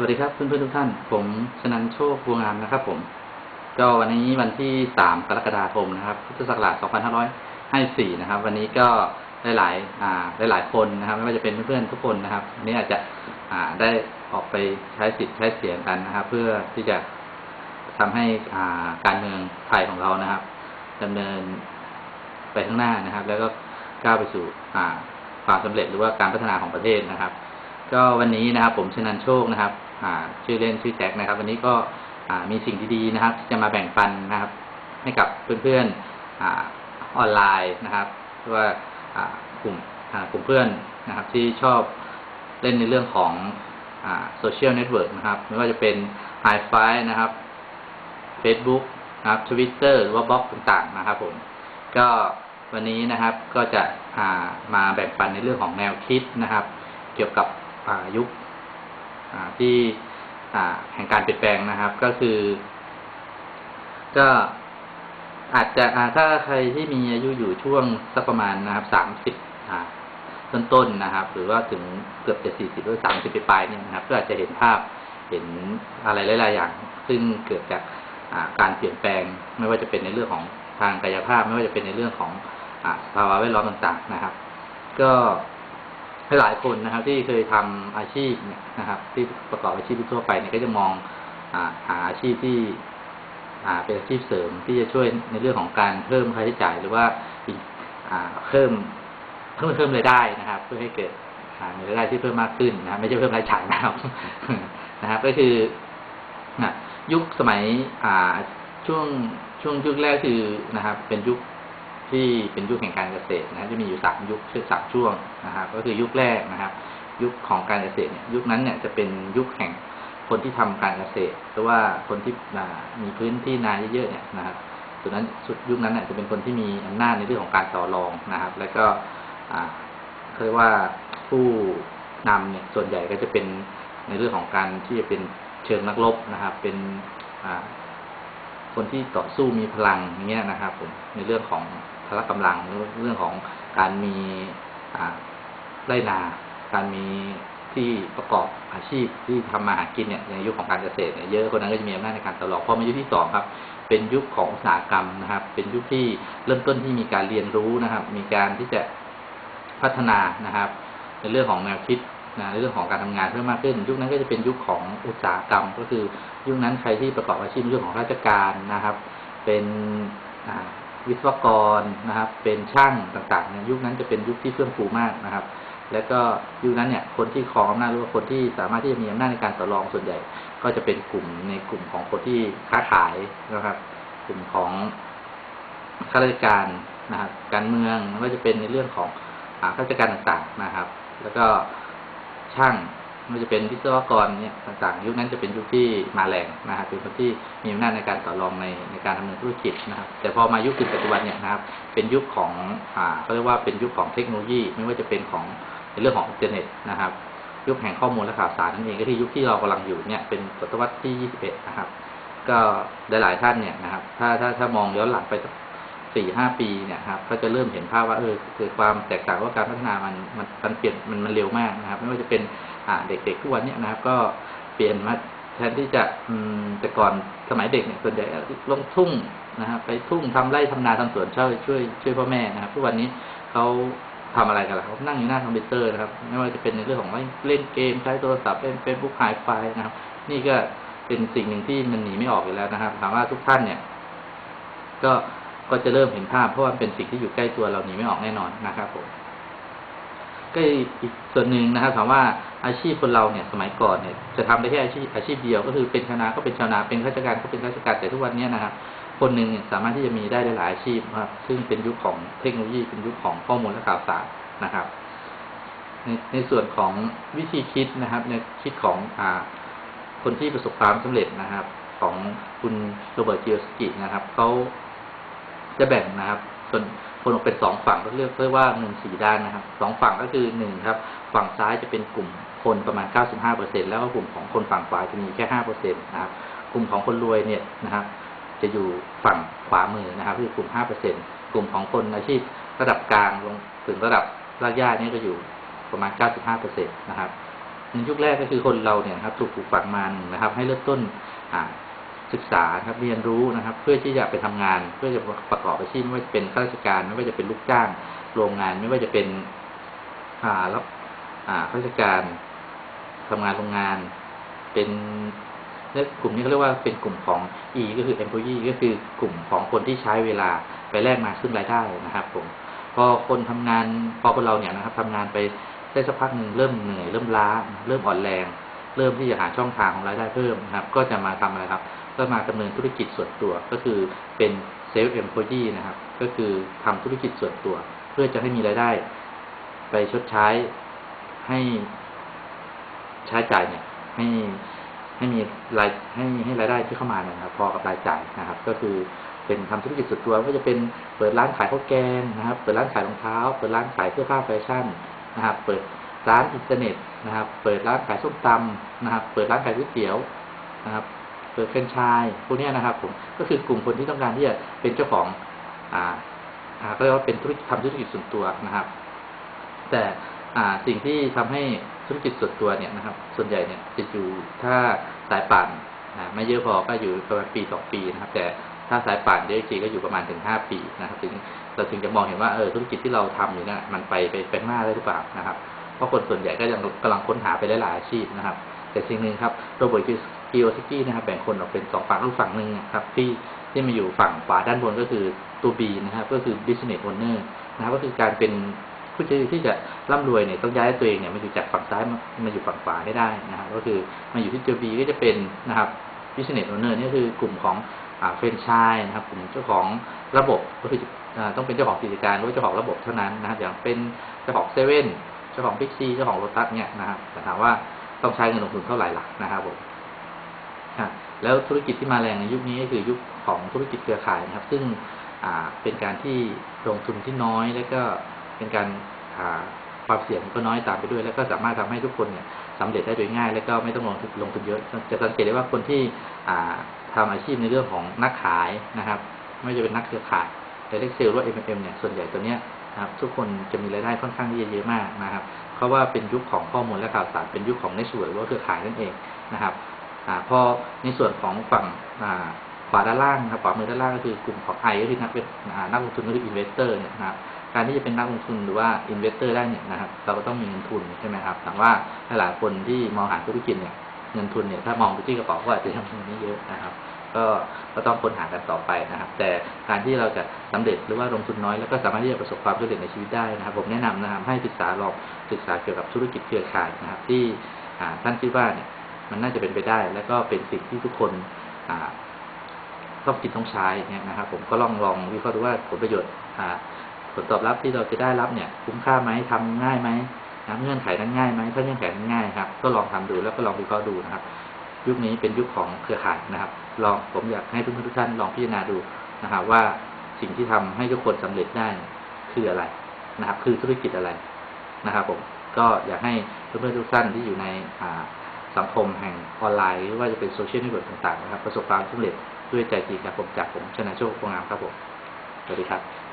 วัสดีครับเพื่อนๆทุกท่าน ผมชนันโชคบัวงามนะครับ ผม ก็วันนี้วันที่ 3 กรกฎาคมนะครับ พุทธศักราช 2554 นะครับ วันนี้ก็หลายๆอ่าหลายๆคนนะครับ ไม่ว่าจะเป็นเพื่อนๆทุกคนนะครับวันนี้อาจจะอ่าได้ออกไปใช้สิทธิ์ใช้เสียงกันนะครับ เพื่อที่จะทำให้อ่าการเมืองไทยของเรานะครับดำเนินไปข้างหน้านะครับ แล้วก็ก้าวไปสู่อ่าความสำเร็จหรือว่าการพัฒนาของประเทศนะครับ ก็วันนี้นะครับ ผมชนันโชคนะครับ อ่า ชื่อเล่นชื่อแจ็คนะครับ วันนี้ก็อ่ามีสิ่งดีๆนะครับที่จะมาแบ่งปันนะครับ ให้กับเพื่อนๆอ่าออนไลน์นะครับว่าอ่ากลุ่มอ่ากลุ่มเพื่อนนะครับ ที่ชอบเล่นในเรื่องของอ่าโซเชียลเน็ตเวิร์กนะครับ ไม่ว่าจะเป็น h i f i นะครับ Facebook นะครับ Twitter หรือว่าบล็อกต่างๆนะครับผม ก็วันนี้นะครับก็จะอ่ามาแบ่งปันในเรื่องของแนวคิดนะครับ เกี่ยวกับ ยุคที่แห่งการเปลี่ยนแปลงนะครับ ก็คือ ก็อาจจะถ้าใครที่มีอายุอยู่ช่วงสักประมาณนะครับสามสิบต้นๆนะครับ หรือว่าถึงเกือบจะสี่สิบหรือสามสิบปลายเนี่ยนะครับ ก็อาจจะเห็นภาพเห็นอะไรหลาย ๆ อย่าง ซึ่งเกิดจากการเปลี่ยนแปลง ไม่ว่าจะเป็นในเรื่องของทางกายภาพ ไม่ว่าจะเป็นในเรื่องของอ่าสภาวะแวดล้อมต่าง ๆ นะครับ ก็ หลายคนนะครับ ที่เคยทำอาชีพเนี่ยนะครับ ที่ประกอบอาชีพทั่วไปเนี่ยก็จะมองอหาอาชีพที่อ่าเป็นอาชีพเสริมที่จะช่วยในเรื่องของการเพิ่มค่าใช้จ่าย หรือว่าอีกเพิ่มเพิ่มเพิ่มรายได้นะครับ เพื่อให้เกิดมีรายได้ที่เพิ่มมากขึ้นนะครับไม่ใช่เพิ่มรายจ่ายนะครับนะครับ ก็คือยุคสมัยช่วงช่วงยุคแรกคือนะครับ เป็นยุค ที่เป็นยุคแห่งการเกษตรนะครับจะมีอยู่สามยุคชื่อสามช่วงนะครับ ก็คือยุคแรกนะครับ ยุคของการเกษตรเนี่ยยุคนั้นเนี่ยจะเป็นยุคแห่งคนที่ทำการเกษตร หรือว่าคนที่มีพื้นที่นาเยอะๆเนี่ยนะครับส่วนนั้นสุดยุคนั้นเนี่ยจะเป็นคนที่มีอำนาจในเรื่องของการต่อรองนะครับ แล้วก็เขาเรียกว่าผู้นำเนี่ยส่วนใหญ่ก็จะเป็นในเรื่องของการที่จะเป็นเชิงนักรบนะครับ เป็นคนที่ต่อสู้มีพลังอย่างเงี้ยนะครับผมในเรื่องของ พละกำลังเรื่องของการมีไรนา การมีที่ประกอบอาชีพที่ทำมาหากินเนี่ยในยุคของการเกษตรเนี่ยเยอะคนนั้นก็จะมีอำนาจในการตลอดพอมายุคที่สองครับ เป็นยุคของอุตสาหกรรมนะครับ เป็นยุคที่เริ่มต้นที่มีการเรียนรู้นะครับ มีการที่จะพัฒนานะครับ ในเรื่องของแนวคิดนะในเรื่องของการทำงานเพิ่มมากขึ้น ยุคนั้นก็จะเป็นยุคของอุตสาหกรรม ก็คือยุคนั้นใครที่ประกอบอาชีพเรื่องของราชการนะครับ เป็นอ่า วิศวกรนะครับ เป็นช่างต่างๆเนี่ยยุคนั้นจะเป็นยุคที่เฟื่องฟูมากนะครับ แล้วก็ยุคนั้นเนี่ยคนที่ครองอำนาจหรือว่าคนที่สามารถที่จะมีอำนาจในการต่อรองส่วนใหญ่ ก็จะเป็นกลุ่มในกลุ่มของคนที่ค้าขายนะครับ กลุ่มของข้าราชการนะครับ การเมืองไม่ว่าจะเป็นในเรื่องของข้าราชการต่างๆนะครับ แล้วก็ช่าง ไม่ว่าจะเป็นวิศวกรเนี่ยต่างๆ ยุคนั้นจะเป็นยุคที่มาแรงนะครับเป็นคนที่มีอำนาจในการต่อรองในในการดำเนินธุรกิจนะครับ แต่พอมายุคปัจจุบันเนี่ยนะครับ เป็นยุคของอ่าเขาเรียกว่าเป็นยุคของเทคโนโลยี ไม่ว่าจะเป็นของในเรื่องของอินเทอร์เน็ตนะครับ ยุคแห่งข้อมูลและข่าวสารนั่นเองก็ที่ยุคที่เรากำลังอยู่เนี่ยเป็นศตวรรษที่ 21 นะครับ ก็หลายๆท่านเนี่ยนะครับ ถ้าถ้าถ้ามองย้อนหลังไป สี่ห้าปีเนี่ยครับก็จะเริ่มเห็นภาพว่าเออคือความแตกต่างว่าการพัฒนามันมันมันเปลี่ยนมันมันเร็วมากนะครับ ไม่ว่าจะเป็นอ่าเด็กๆทุกวันเนี่ยนะครับ ก็เปลี่ยนมาแทนที่จะอืมแต่ก่อนสมัยเด็กเนี่ยส่วนใหญ่ลงทุ่งนะครับ ไปทุ่งทำไร่ทำนาทำสวนช่วยช่วยช่วยพ่อแม่นะครับทุกวันนี้เขาทำอะไรกันล่ะเขานั่งอยู่หน้าคอมพิวเตอร์นะครับ ไม่ว่าจะเป็นในเรื่องของเล่นเกมใช้โทรศัพท์เล่นเฟซบุ๊กไฮไฟนะครับ นี่ก็เป็นสิ่งหนึ่งที่มันหนีไม่ออกอยู่แล้วนะครับถามว่าทุกท่านเนี่ย ก็ ก็จะเริ่มเห็นภาพเพราะว่าเป็นสิ่งที่อยู่ใกล้ตัวเราหนีไม่ออกแน่นอนนะครับผมก็อีกส่วนหนึ่งนะครับถามว่าอาชีพคนเราเนี่ยสมัยก่อนเนี่ยจะทำได้แค่อาชีพอาชีพเดียวก็คือเป็นชาวนาก็เป็นชาวนาเป็นข้าราชการก็เป็นข้าราชการแต่ทุกวันนี้นะครับ คนหนึ่งเนี่ยสามารถที่จะมีได้หลายอาชีพครับซึ่งเป็นยุคของเทคโนโลยีเป็นยุคของข้อมูลและข่าวสารนะครับ ในในส่วนของวิธีคิดนะครับ ในคิดของอ่าคนที่ประสบความสำเร็จนะครับ ของคุณโรเบิร์ตจิโอสกินะครับเขา จะแบ่งนะครับ ส่วนคนออกเป็นสองฝั่งก็เรียกเรียกว่าเงินสี่ด้านนะครับสองฝั่งก็คือหนึ่งครับ ฝั่งซ้ายจะเป็นกลุ่มคนประมาณ 95เปอร์เซ็นแล้วก็กลุ่มของคนฝั่งขวาจะมีแค่5เปอร์เซ็นนะครับ กลุ่มของคนรวยเนี่ยนะครับ จะอยู่ฝั่งขวามือนะครับคือกลุ่ม5เปอร์เซ็นกลุ่มของคนอาชีพระดับกลางลงถึงระดับรากหญ้านี่ก็อยู่ประมาณ 95เปอร์เซ็นนะครับในยุคแรกก็คือคนเราเนี่ยครับถูกปลูกฝังมานะครับ ให้เริ่มต้นอ่า ศึกษาครับเรียนรู้นะครับ เพื่อที่จะไปทำงาน เพื่อจะประกอบอาชีพไม่ว่าจะเป็นข้าราชการ ไม่ว่าจะเป็นลูกจ้างโรงงาน ไม่ว่าจะเป็น อ่ารับอ่าข้าราชการทำงานโรงงาน เป็นเรียกลุ่มนี้เขาเรียกว่าเป็นกลุ่มของ E ก็คือ employee ก็คือกลุ่มของคนที่ใช้เวลาไปแลกมาซึ่งรายได้นะครับผมพอคนทำงานพอคนเราเนี่ยนะครับทำงานไปได้สักพักหนึ่งเริ่มเหนื่อยเริ่มล้า เริ่มอ่อนแรง เริ่มที่จะหาช่องทางของรายได้เพิ่มนะครับ ก็จะมาทำอะไรครับ ก็มาดำเนินธุรกิจส่วนตัวก็คือเป็นเซลล์เอ็มพอยีนะครับ ก็คือทำธุรกิจส่วนตัว เพื่อจะให้มีรายได้ ไปชดใช้ให้ใช้จ่ายเนี่ย ให้ให้มีรายให้ให้รายได้ที่เข้ามาเนี่ยนะครับ พอกับรายจ่ายนะครับ ก็คือเป็นทำธุรกิจส่วนตัวก็จะเป็นเปิดร้านขายข้าวแกงนะครับ เปิดร้านขายรองเท้า เปิดร้านขายเสื้อผ้าแฟชั่นนะครับ เปิดร้านอินเทอร์เน็ตนะครับ เปิดร้านขายส้มตำนะครับ เปิดร้านขายก๋วยเตี๋ยวนะครับ ปิดแฟรนไชส์พวกนี้นะครับผมก็คือกลุ่มคนที่ต้องการที่จะเป็นเจ้าของอ่าอ่าก็เรียกว่าเป็นธุรกิจทำธุรกิจส่วนตัวนะครับ แต่อ่าสิ่งที่ทำให้ธุรกิจส่วนตัวเนี่ยนะครับ ส่วนใหญ่เนี่ยจะอยู่ถ้าสายป่านไม่เยอะพอก็อยู่ประมาณปีสองปีนะครับ แต่ถ้าสายป่านเยอะจริงๆก็อยู่ประมาณถึงห้าปีนะครับถึงเราถึงจะมองเห็นว่าเออธุรกิจที่เราทำอยู่เนี่ยมันไปไปไปข้างหน้าได้หรือเปล่านะครับ เพราะคนส่วนใหญ่ก็ยังกำลังค้นหาไปหลายๆอาชีพนะครับ แต่สิ่งหนึ่งครับโรเบิร์ต กิโอซิกี้นะครับแบ่งคนออกเป็นสองฝั่งรูปฝั่งหนึ่งนะครับที่ที่มาอยู่ฝั่งขวาด้านบนก็คือตัว B นะครับก็คือ business owner นะครับก็คือการเป็นผู้ที่ที่จะร่ำรวยเนี่ยต้องย้ายตัวเองเนี่ยมาอยู่จากฝั่งซ้ายมาอยู่ฝั่งขวาให้ได้นะครับก็คือมาอยู่ที่ตัว B ก็จะเป็นนะครับ business owner นี่คือกลุ่มของอ่าเฟรนช์ชายนะครับกลุ่มเจ้าของระบบก็คือต้องเป็นเจ้าของกิจการหรือเจ้าของระบบเท่านั้นนะครับอย่างเป็นเจ้าของเซเว่นเจ้าของพิกซีเจ้าของโรตัสเนี่ยนะครับแต่ถามว่าต้องใช้เงินลงทุนเท่าไหร่ล่ะนะครับผม แล้วธุรกิจที่มาแรงในยุคนี้ก็คือยุคของธุรกิจเครือข่ายนะครับ ซึ่งเป็นการที่ลงทุนที่น้อย แล้วก็เป็นการความเสี่ยงก็น้อยตามไปด้วย แล้วก็สามารถทำให้ทุกคนเนี่ยสำเร็จได้โดยง่าย แล้วก็ไม่ต้องลงทุนลงทุนเยอะ จะสังเกตได้ว่าคนที่อ่าทำอาชีพในเรื่องของนักขายนะครับ ไม่ว่าจะเป็นนักเครือข่ายแต่เล็กเซลหรือว่า MLM เนี่ยส่วนใหญ่ตัวเนี้ยนะครับทุกคนจะมีรายได้ค่อนข้างที่จะเยอะมากนะครับ เพราะว่าเป็นยุคของข้อมูลและข่าวสารเป็นยุคของเน็ตเวิร์กหรือว่าเครือข่ายนั่นเองนะครับ พอในส่วนของฝั่งอ่าขวาด้านล่างนะครับขวามือด้านล่างก็คือกลุ่มของไอก็คือนักเป็นนักลงทุนก็คืออินเวสเตอร์เนี่ยนะครับการที่จะเป็นนักลงทุนหรือว่าอินเวสเตอร์ได้เนี่ยนะครับเราก็ต้องมีเงินทุนใช่ไหมครับแต่ว่าหลายคนที่มองหาธุรกิจเนี่ยเงินทุนเนี่ยถ้ามองไปที่กระเป๋าก็อาจจะยังไม่เยอะนะครับ ก็ก็ต้องค้นหากันต่อไปนะครับ แต่การที่เราจะสำเร็จหรือว่าลงทุนน้อยแล้วก็สามารถที่จะประสบความสำเร็จในชีวิตได้นะครับ ผมแนะนำนะครับให้ศึกษาลองศึกษาเกี่ยวกับธุรกิจเครือข่ายนะครับ ที่ท่านคิดว่าเนี่ย มันน่าจะเป็นไปได้ แล้วก็เป็นสิ่งที่ทุกคนอ่าต้องกินต้องใช้เนี่ยนะครับ ผมก็ลองลองวิเคราะห์ดูว่าผลประโยชน์อ่าผลตอบรับที่เราจะได้รับเนี่ย คุ้มค่าไหมทำง่ายไหมนะเงื่อนไขนั้นง่ายไหมถ้าเงื่อนไขนั้นง่ายครับ ก็ลองทำดูแล้วก็ลองวิเคราะห์ดูนะครับ ยุคนี้เป็นยุคของเครือข่ายนะครับ ลองผมอยากให้เพื่อนทุกท่านลองพิจารณาดูนะครับว่าสิ่งที่ทำให้ทุกคนสำเร็จได้คืออะไรนะครับ คือธุรกิจอะไรนะครับ ผมก็อยากให้เพื่อนๆทุกท่านที่อยู่ในอ่า สังคมแห่งออนไลน์ว่าจะเป็นโซเชียลเน็ตเวิร์กต่างๆนะครับ ประสบความสำเร็จด้วยใจจริงจากผมจากผมชนะโชคพงงามครับผม สวัสดีครับ